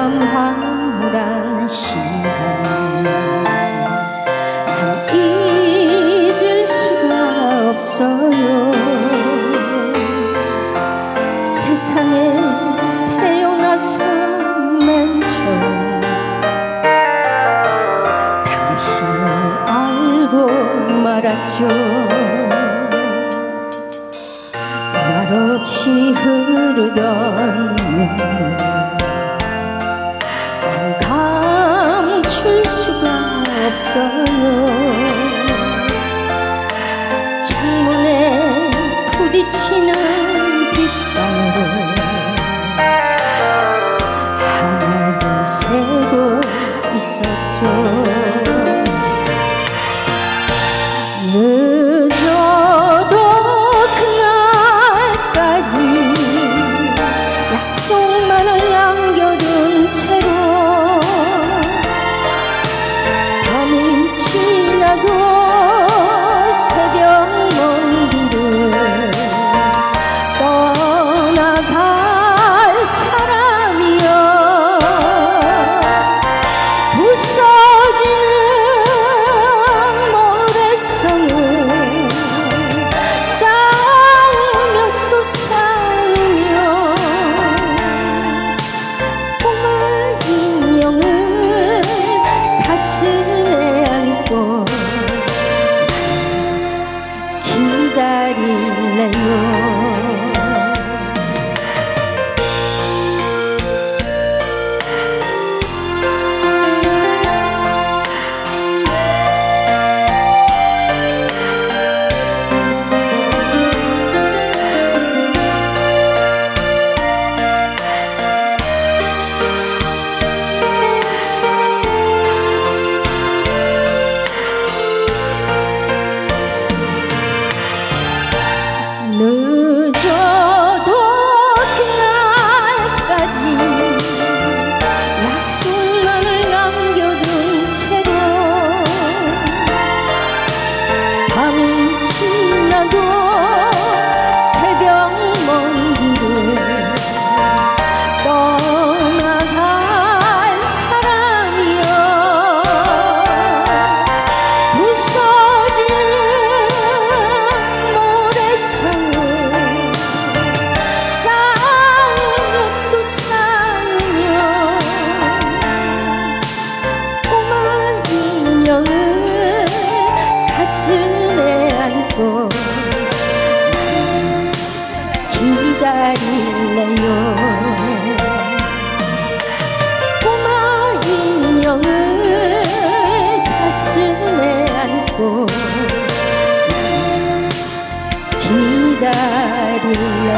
밤 황홀한 시간. 난 잊을 수가 없어요. 세상에 태어나서 맨 처음 당신을 알고 말았죠. 말없이 흐르던 눈물 없어요. 창문에 부딪히는 빗방울 하나도 새고 있었죠. 늦어도 그날까지 약속만을 남겨둔 기다릴래요 가슴에 안고 기다릴래요. 꼬마 인형을 가슴에 안고 기다릴래요